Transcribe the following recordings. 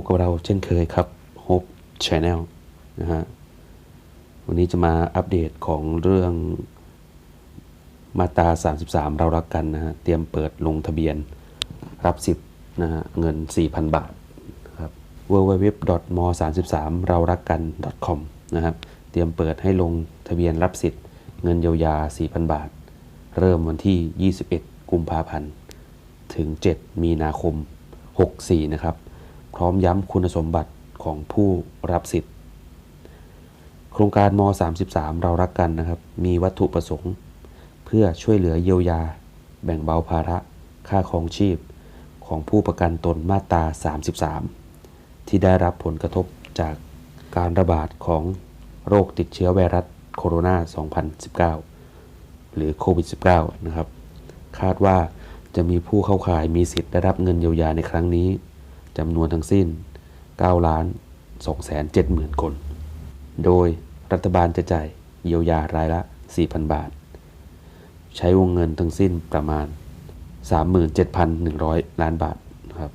บกับเราเช่นเคยครับ Hope Channel นะฮะวันนี้จะมาอัปเดตของเรื่องมาตรา 33 เรารักกันนะฮะเตรียมเปิดลงทะเบียนรับสิทธิ์นะฮะเงิน 4,000 บาทครับ www. m 33 เรารักกัน .com นะครับเตรียมเปิดให้ลงทะเบียนรับสิทธิ์เงินเยียวยา 4,000 บาท เริ่มวันที่ 21 กุมภาพันธ์ ถึง 7 มีนาคม 64 นะครับ พร้อมย้ำคุณสมบัติของผู้รับสิทธิ์ โครงการม 33 เรารักกันนะครับ มีวัตถุประสงค์ เพื่อช่วยเหลือเยียวยา แบ่งเบาภาระค่าครองชีพของผู้ประกันตนมาตรา 33 ที่ได้รับผลกระทบจากการระบาดของโรคติดเชื้อไวรัสโคโรนา 2019 หรือโควิด -19 นะครับ คาดว่าจะมีผู้เข้าข่ายมีสิทธิ์ได้รับเงินเยียวยาในครั้งนี้ จำนวนทั้งสิ้น9ล้าน2 7 0 0 0 คน โดยรัฐบาลจะจ่ายเยียวยารายละ 4,000 บาท ใช้วงเงินทั้งสิ้นประมาณ 37,100 ล้านบาทนะครับ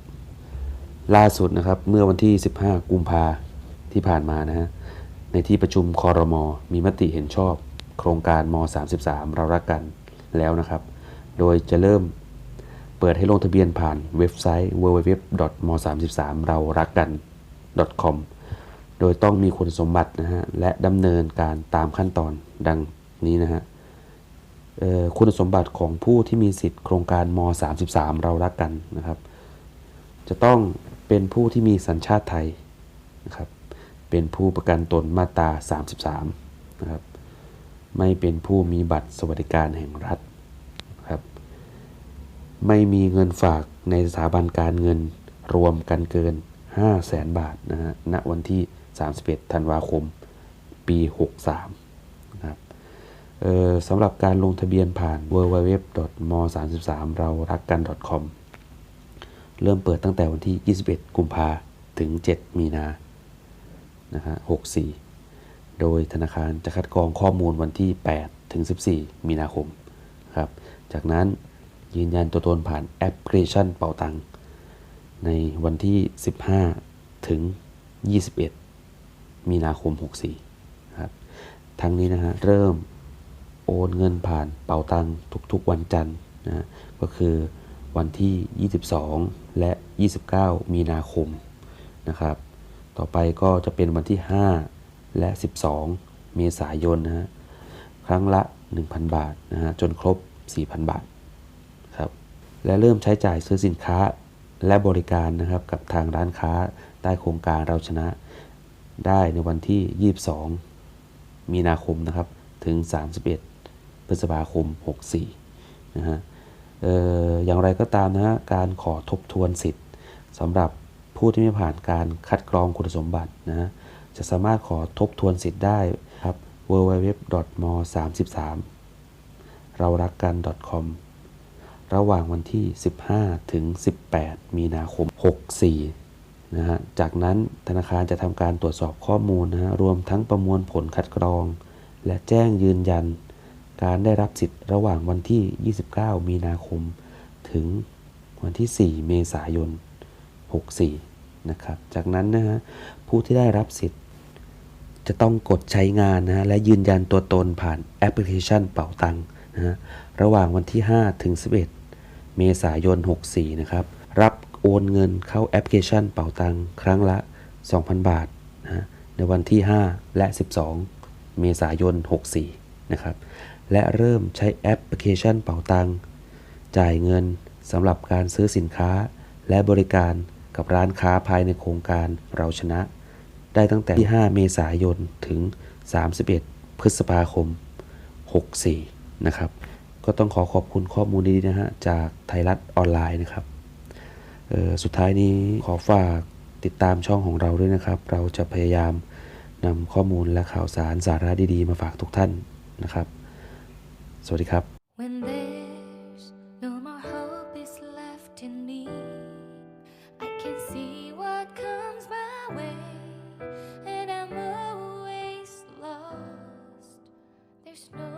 ล่าสุดนะครับเมื่อวันที่ 15 กุมภาที่ผ่านมานะฮะ ในที่ประชุมคอรมอมีมติเห็นชอบ โครงการม 33 เรารักกันแล้วนะครับ โดยจะเริ่ม เปิดให้ลงทะเบียนผ่านเว็บไซต์ www.m33 เรารักกัน .com โดยต้องมีคุณสมบัตินะฮะ และดำเนินการตามขั้นตอนดังนี้นะฮะคุณสมบัติของผู้ที่มีสิทธิ์โครงการม 33 เรารักกันนะครับ จะต้องเป็นผู้ที่มีสัญชาติไทยนะครับ เป็นผู้ประกันตนมาตรา 33 นะครับ ไม่เป็นผู้มีบัตรสวัสดิการแห่งรัฐ ไม่มีเงินฝากในสถาบันการเงินรวมกันเกิน 5 0 0แสนบาทนะฮะณวันที่ 31 ธันวาคม ปี 63นะครับเอ่อสำหรับการลงทะเบียนผ่าน www.m33 เรารักกัน .com เริ่มเปิดตั้งแต่วันที่ 21 กุมภาถึง 7 มีนานะฮะ64 โดยธนาคารจะคัดกรองข้อมูลวันที่ 8 ถึง 14 มีนาคมครับ จากนั้น ยืนยันตัวตนผ่านแอปพลิเคชันเป่าตัง ในวันที่ 15 ถึง 21 มีนาคม 64ครับทั้งนี้นะฮะเริ่มโอนเงินผ่านเป่าตังทุกๆวันจันทร์นะก็คือวันที่ 22 และ 29 มีนาคมนะครับ ต่อไปก็จะเป็นวันที่ 5 และ 12 เมษายนนะฮะครั้งละ 1,000 บาทนะฮะจนครบ 4,000 บาท และเริ่มใช้จ่ายซื้อสินค้าและบริการนะครับกับทางร้านค้าใต้โครงการเราชนะ ได้ในวันที่ 22 มีนาคมนะครับถึง 31 พฤษภาคม 64 นะฮะเอ่ออย่างไรก็ตามนะฮะการขอทบทวนสิทธิ์สำหรับผู้ที่ไม่ผ่านการคัดกรองคุณสมบัตินะฮะจะสามารถขอทบทวนสิทธิ์ได้ครับ www.m33 เรารักกัน .com ระหว่างวันที่ 15 ถึง 18 มีนาคม 64 นะฮะ จากนั้นธนาคารจะทำการตรวจสอบข้อมูลนะฮะ รวมทั้งประมวลผลคัดกรอง และแจ้งยืนยัน การได้รับสิทธิ์ระหว่างวันที่ 29 มีนาคม ถึงวันที่ 4 เมษายน 64 นะครับ จากนั้นนะฮะ ผู้ที่ได้รับสิทธิ์จะต้องกดใช้งานนะฮะ และยืนยันตัวตนผ่านแอปพลิเคชันเป่าตังค์นะฮะระหว่างวันที่ 5 ถึง 11 เมษายน 64 นะครับ รับโอนเงินเข้าแอปพลิเคชันเป่าตังค์ครั้งละ 2,000 บาทนะฮะในวันที่ 5 และ 12 เมษายน 64 นะครับ และเริ่มใช้แอปพลิเคชันเป่าตังค์จ่ายเงินสำหรับการซื้อสินค้าและบริการกับร้านค้าภายในโครงการเราชนะ ได้ตั้งแต่ที่ 5 เมษายน ถึง 31 พฤษภาคม 64 นะครับ ก็ต้องขอขอบคุณข้อมูลดีๆนะฮะจากไทยรัฐออนไลน์นะครับสุดท้ายนี้ขอฝากติดตามช่องของเราด้วยนะครับ เราจะพยายามนำข้อมูลและข่าวสารสาระดีๆ มาฝากทุกท่านนะครับ สวัสดีครับ When There's no